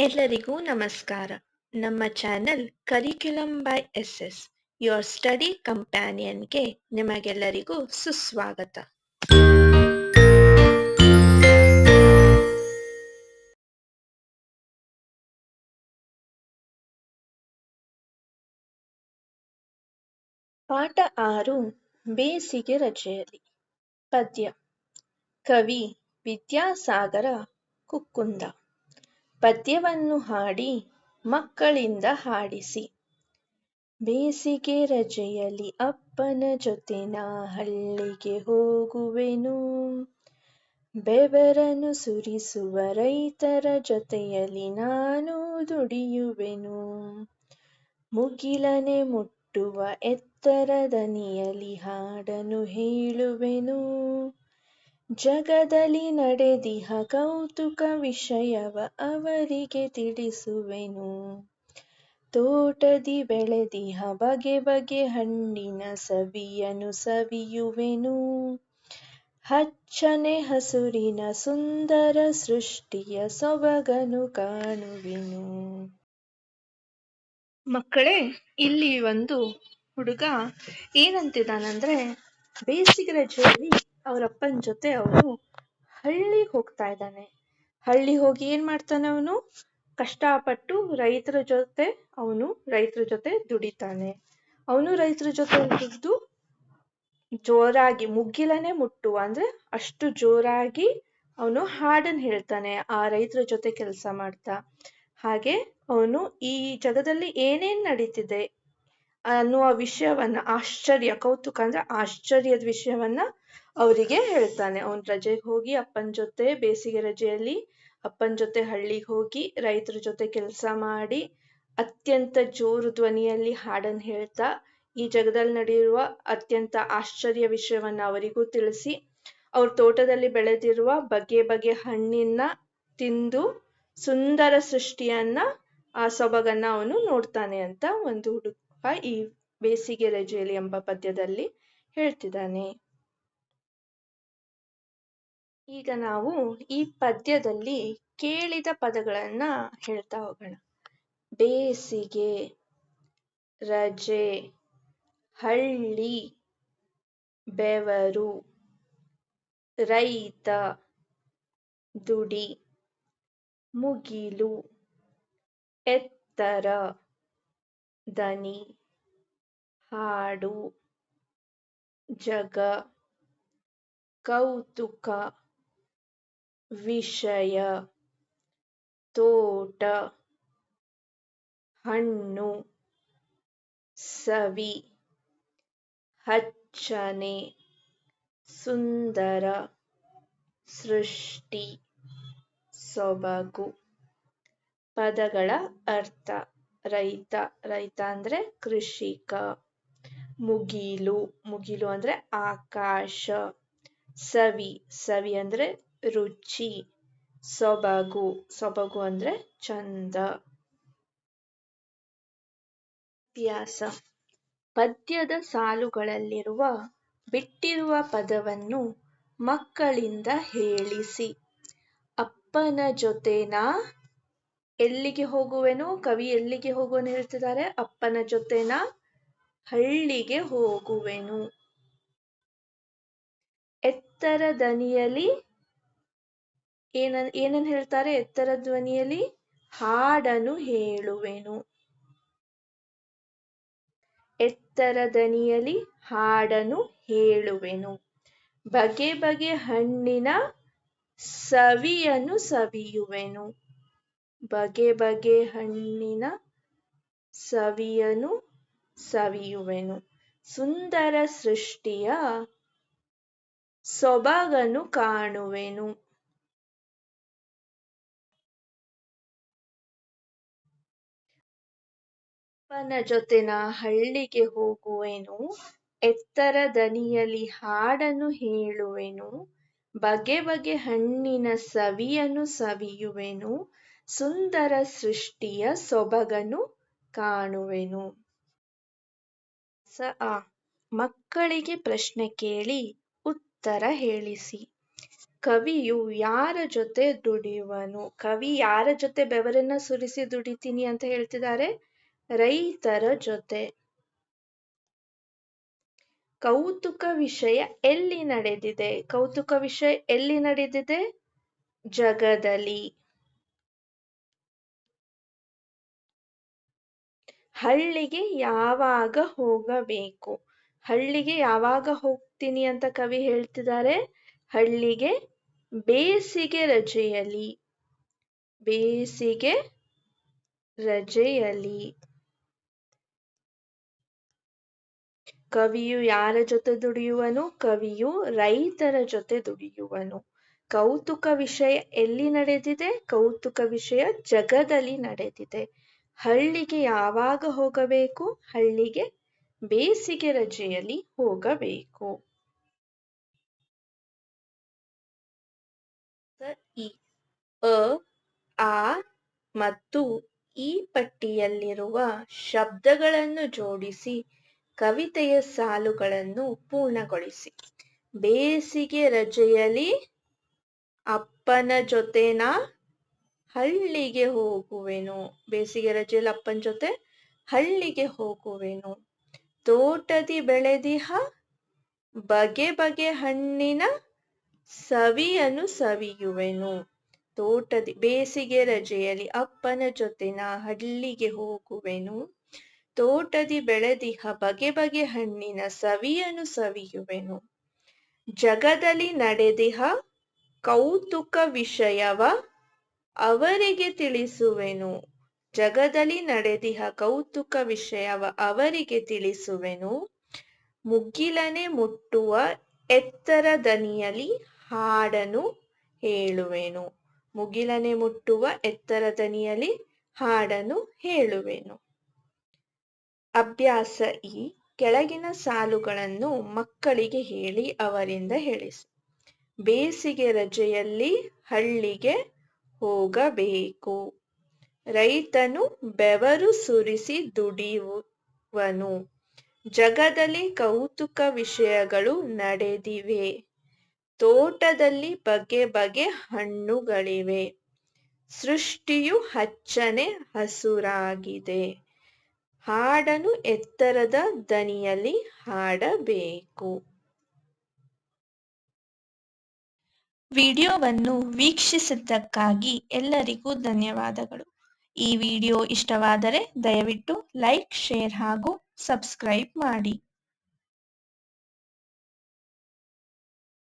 ಎಲ್ಲರಿಗೂ ನಮಸ್ಕಾರ. ನಮ್ಮ channel curriculum by S S your study ಕಂಪ್ಯಾನಿಯನ್ಗೆ ನಿಮಗೆಲ್ಲರಿಗೂ ಸುಸ್ವಾಗತ. ಪಾಠ ಆರು, ಬೇಸಿಗೆ ರಜೆಯಲ್ಲಿ. ಪದ್ಯ, ಕವಿ ವಿದ್ಯಾಸಾಗರ ಕುಕ್ಕುಂದ. ಪದ್ಯವನ್ನು ಹಾಡಿ ಮಕ್ಕಳಿಂದ ಹಾಡಿಸಿ. ಬೇಸಿಗೆ ರಜೆಯಲ್ಲಿ ಅಪ್ಪನ ಜೊತೆ ನಾ ಹಳ್ಳಿಗೆ ಹೋಗುವೆನು. ಬೆವರನ್ನು ಸುರಿಸುವ ರೈತರ ಜೊತೆಯಲ್ಲಿ ನಾನು ದುಡಿಯುವೆನು. ಮುಗಿಲನೆ ಮುಟ್ಟುವ ಎತ್ತರ ದನಿಯಲ್ಲಿ ಹಾಡನು ಹೇಳುವೆನು. ಜಗದಲ್ಲಿ ನಡೆದಿಹ ಕೌತುಕ ವಿಷಯವ ಅವರಿಗೆ ತಿಳಿಸುವೆನು. ತೋಟದಿ ಬೆಳೆದಿಹ ಬಗೆ ಬಗೆ ಹಣ್ಣಿನ ಸವಿಯನು ಸವಿಯುವೆನು. ಹಚ್ಚನೆ ಹಸುರಿನ ಸುಂದರ ಸೃಷ್ಟಿಯ ಸೊಬಗನು ಕಾಣುವೆನು. ಮಕ್ಕಳೇ, ಇಲ್ಲಿ ಒಂದು ಹುಡುಗ ಏನಂತಿದ್ದಾನಂದ್ರೆ ಬೇಸಿಗೆ ರಜೆಯಲ್ಲಿ ಅವ್ರ ಅಪ್ಪನ ಜೊತೆ ಅವನು ಹಳ್ಳಿಗೆ ಹೋಗ್ತಾ ಇದ್ದಾನೆ. ಹಳ್ಳಿ ಹೋಗಿ ಏನ್ ಮಾಡ್ತಾನೆ ಅವನು? ಕಷ್ಟಪಟ್ಟು ರೈತರ ಜೊತೆ ಅವನು ರೈತರ ಜೊತೆ ದುಡಿತಾನೆ. ಅವನು ರೈತರ ಜೊತೆ ದುಡ್ದು ಜೋರಾಗಿ ಮುಗಿಲನೆ ಮುಟ್ಟುವ, ಅಂದ್ರೆ ಅಷ್ಟು ಜೋರಾಗಿ ಅವನು ಹಾಡನ್ ಹೇಳ್ತಾನೆ ಆ ರೈತರ ಜೊತೆ ಕೆಲಸ ಮಾಡ್ತಾ. ಹಾಗೆ ಅವನು ಈ ಜಗದಲ್ಲಿ ಏನೇನ್ ನಡೀತಿದೆ ಅನ್ನುವ ವಿಷಯವನ್ನ, ಆಶ್ಚರ್ಯ, ಕೌತುಕ ಅಂದ್ರೆ ಆಶ್ಚರ್ಯದ ವಿಷಯವನ್ನ ಅವರಿಗೆ ಹೇಳ್ತಾನೆ, ಅವನ್ ರಜೆಗೆ ಹೋಗಿ ಅಪ್ಪನ ಜೊತೆ ಬೇಸಿಗೆ ರಜೆಯಲ್ಲಿ ಅಪ್ಪನ ಜೊತೆ ಹಳ್ಳಿಗೆ ಹೋಗಿ ರೈತರ ಜೊತೆ ಕೆಲಸ ಮಾಡಿ ಅತ್ಯಂತ ಜೋರು ಧ್ವನಿಯಲ್ಲಿ ಹಾಡನ್ ಹೇಳ್ತಾ, ಈ ಜಗದಲ್ಲಿ ನಡೆಯುವ ಅತ್ಯಂತ ಆಶ್ಚರ್ಯ ವಿಷಯವನ್ನ ಅವರಿಗೂ ತಿಳಿಸಿ, ಅವ್ರ ತೋಟದಲ್ಲಿ ಬೆಳೆದಿರುವ ಬಗೆ ಬಗೆ ಹಣ್ಣಿನ ತಿಂದು ಸುಂದರ ಸೃಷ್ಟಿಯನ್ನ ಆ ಸೊಬಗನ್ನ ಅವನು ನೋಡ್ತಾನೆ ಅಂತ ಒಂದು ಹುಡುಗ ಈ ಬೇಸಿಗೆ ರಜೆಯಲ್ಲಿ ಎಂಬ ಪದ್ಯದಲ್ಲಿ ಹೇಳ್ತಿದ್ದಾನೆ. ಈಗ ನಾವು ಈ ಪದ್ಯದಲ್ಲಿ ಕೇಳಿದ ಪದಗಳನ್ನ ಹೇಳ್ತಾ ಹೋಗೋಣ. ಬೇಸಿಗೆ, ರಜೆ, ಹಳ್ಳಿ, ಬೆವರು, ರೈತ, ದುಡಿ, ಮುಗಿಲು, ಎತ್ತರ, ದನಿ, ಹಾಡು, ಜಗ, ಕೌತುಕ. ವಿಷಯ. ತೋಟ, ಹಣ್ಣು, ಸವಿ, ಹಚ್ಚನೆ, ಸುಂದರ, ಸೃಷ್ಟಿ, ಸೊಬಗು. ಪದಗಳ ಅರ್ಥ, ರೈತ ರೈತ ಅಂದ್ರೆ ಕೃಷಿಕ. ಮುಗಿಲು ಮುಗಿಲು ಅಂದ್ರೆ ಆಕಾಶ. ಸವಿ ಸವಿ ಅಂದ್ರೆ ರುಚಿ. ಸೊಬಗು ಸೊಬಗು ಅಂದ್ರೆ ಚಂದ. ವ್ಯಾಸ ಪದ್ಯದ ಸಾಲುಗಳಲ್ಲಿರುವ ಬಿಟ್ಟಿರುವ ಪದವನ್ನು ಮಕ್ಕಳಿಂದ ಹೇಳಿಸಿ. ಅಪ್ಪನ ಜೊತೆನಾ ಎಲ್ಲಿಗೆ ಹೋಗುವೆನು, ಕವಿ ಎಲ್ಲಿಗೆ ಹೋಗುವನು ಹೇಳ್ತಿದ್ದಾರೆ. ಅಪ್ಪನ ಜೊತೆನ ಹಳ್ಳಿಗೆ ಹೋಗುವೆನು. ಎತ್ತರ ದನಿಯಲ್ಲಿ ಏನ, ಏನನ್ ಹೇಳ್ತಾರೆ? ಎತ್ತರ ಧ್ವನಿಯಲ್ಲಿ ಹಾಡನು ಹೇಳುವೆನು. ಎತ್ತರ ಧ್ವನಿಯಲ್ಲಿ ಹಾಡನು ಹೇಳುವೆನು. ಬಗೆ ಬಗೆ ಹಣ್ಣಿನ ಸವಿಯನ್ನು ಸವಿಯುವೆನು. ಬಗೆ ಬಗೆ ಹಣ್ಣಿನ ಸವಿಯನು ಸವಿಯುವೆನು. ಸುಂದರ ಸೃಷ್ಟಿಯ ಸೊಬಗನು ಕಾಣುವೆನು. ಅಪ್ಪನ ಜೊತೆನ ಹಳ್ಳಿಗೆ ಹೋಗುವೆನು, ಎತ್ತರ ದನಿಯಲ್ಲಿ ಹಾಡನು ಹೇಳುವೆನು, ಬಗೆ ಬಗೆ ಹಣ್ಣಿನ ಸವಿಯನು ಸವಿಯುವೆನು, ಸುಂದರ ಸೃಷ್ಟಿಯ ಸೊಬಗನು ಕಾಣುವೆನು. ಸ ಆ, ಮಕ್ಕಳಿಗೆ ಪ್ರಶ್ನೆ ಕೇಳಿ ಉತ್ತರ ಹೇಳಿಸಿ. ಕವಿಯು ಯಾರ ಜೊತೆ ದುಡಿಯುವನು? ಕವಿ ಯಾರ ಜೊತೆ ಬೆವರನ್ನ ಸುರಿಸಿ ದುಡಿತೀನಿ ಅಂತ ಹೇಳ್ತಿದ್ದಾರೆ? ರೈತರ ಜೊತೆ. ಕೌತುಕ ವಿಷಯ ಎಲ್ಲಿ ನಡೆದಿದೆ? ಕೌತುಕ ವಿಷಯ ಎಲ್ಲಿ ನಡೆದಿದೆ? ಜಗದಲ್ಲಿ. ಹಳ್ಳಿಗೆ ಯಾವಾಗ ಹೋಗಬೇಕು? ಹಳ್ಳಿಗೆ ಯಾವಾಗ ಹೋಗ್ತೀನಿ ಅಂತ ಕವಿ ಹೇಳ್ತಿದ್ದಾರೆ? ಹಳ್ಳಿಗೆ ಬೇಸಿಗೆ ರಜೆಯಲ್ಲಿ. ಬೇಸಿಗೆ ರಜೆಯಲ್ಲಿ. ಕವಿಯು ಯಾರ ಜೊತೆ ದುಡಿಯುವನು? ಕವಿಯು ರೈತರ ಜೊತೆ ದುಡಿಯುವನು. ಕೌತುಕ ವಿಷಯ ಎಲ್ಲಿ ನಡೆದಿದೆ? ಕೌತುಕ ವಿಷಯ ಜಗದಲ್ಲಿ ನಡೆದಿದೆ. ಹಳ್ಳಿಗೆ ಯಾವಾಗ ಹೋಗಬೇಕು? ಹಳ್ಳಿಗೆ ಬೇಸಿಗೆ ರಜೆಯಲ್ಲಿ ಹೋಗಬೇಕು. ಈ, ಅ, ಆ ಮತ್ತು ಈ ಪಟ್ಟಿಯಲ್ಲಿರುವ ಶಬ್ದಗಳನ್ನು ಜೋಡಿಸಿ ಕವಿತೆಯ ಸಾಲುಗಳನ್ನು ಪೂರ್ಣಗೊಳಿಸಿ. ಬೇಸಿಗೆ ರಜೆಯಲ್ಲಿ ಅಪ್ಪನ ಜೊತೆನ ಹಳ್ಳಿಗೆ ಹೋಗುವೆನು. ಬೇಸಿಗೆ ರಜೆಯಲ್ಲಿ ಅಪ್ಪನ ಜೊತೆ ಹಳ್ಳಿಗೆ ಹೋಗುವೆನು. ತೋಟದಿ ಬೆಳೆದಿಹ ಬಗೆ ಬಗೆ ಹಣ್ಣಿನ ಸವಿಯನ್ನು ಸವಿಯುವೆನು. ತೋಟದಿ, ಬೇಸಿಗೆ ರಜೆಯಲ್ಲಿ ಅಪ್ಪನ ಜೊತೆನ ಹಳ್ಳಿಗೆ ಹೋಗುವೆನು. ತೋಟದಿ ಬೆಳೆದಿಹ ಬಗೆ ಬಗೆ ಹಣ್ಣಿನ ಸವಿಯನು ಸವಿಯುವೆನು. ಜಗದಲ್ಲಿ ನಡೆದಿಹ ಕೌತುಕ ವಿಷಯವ ಅವರಿಗೆ ತಿಳಿಸುವೆನು. ಜಗದಲ್ಲಿ ನಡೆದಿಹ ಕೌತುಕ ವಿಷಯವ ಅವರಿಗೆ ತಿಳಿಸುವೆನು. ಮುಗ್ಗಿಲನೆ ಮುಟ್ಟುವ ಎತ್ತರ ದನಿಯಲ್ಲಿ ಹಾಡನು ಹೇಳುವೆನು. ಮುಗಿಲನೆ ಮುಟ್ಟುವ ಎತ್ತರ ದನಿಯಲ್ಲಿ ಹಾಡನು ಹೇಳುವೆನು. ಅಭ್ಯಾಸ ಈ ಕೆಳಗಿನ ಸಾಲುಗಳನ್ನು ಮಕ್ಕಳಿಗೆ ಹೇಳಿ ಅವರಿಂದ ಹೇಳಿಸಿ. ಬೇಸಿಗೆ ರಜೆಯಲ್ಲಿ ಹಳ್ಳಿಗೆ ಹೋಗಬೇಕು. ರೈತನು ಬೆವರು ಸುರಿಸಿ ದುಡಿಯುವನು. ಜಗದಲ್ಲಿ ಕೌತುಕ ವಿಷಯಗಳು ನಡೆದಿವೆ. ತೋಟದಲ್ಲಿ ಬಗೆ ಬಗೆ ಹಣ್ಣುಗಳಿವೆ. ಸೃಷ್ಟಿಯು ಹಚ್ಚನೆ ಹಸುರಾಗಿದೆ. ಹಾಡನು ಎತ್ತರದ ದನಿಯಲ್ಲಿ ಹಾಡಬೇಕು. ವಿಡಿಯೋವನ್ನು ವೀಕ್ಷಿಸಿದ್ದಕ್ಕಾಗಿ ಎಲ್ಲರಿಗೂ ಧನ್ಯವಾದಗಳು. ಈ ವಿಡಿಯೋ ಇಷ್ಟವಾದರೆ ದಯವಿಟ್ಟು ಲೈಕ್, ಶೇರ್ ಹಾಗೂ ಸಬ್ಸ್ಕ್ರೈಬ್ ಮಾಡಿ.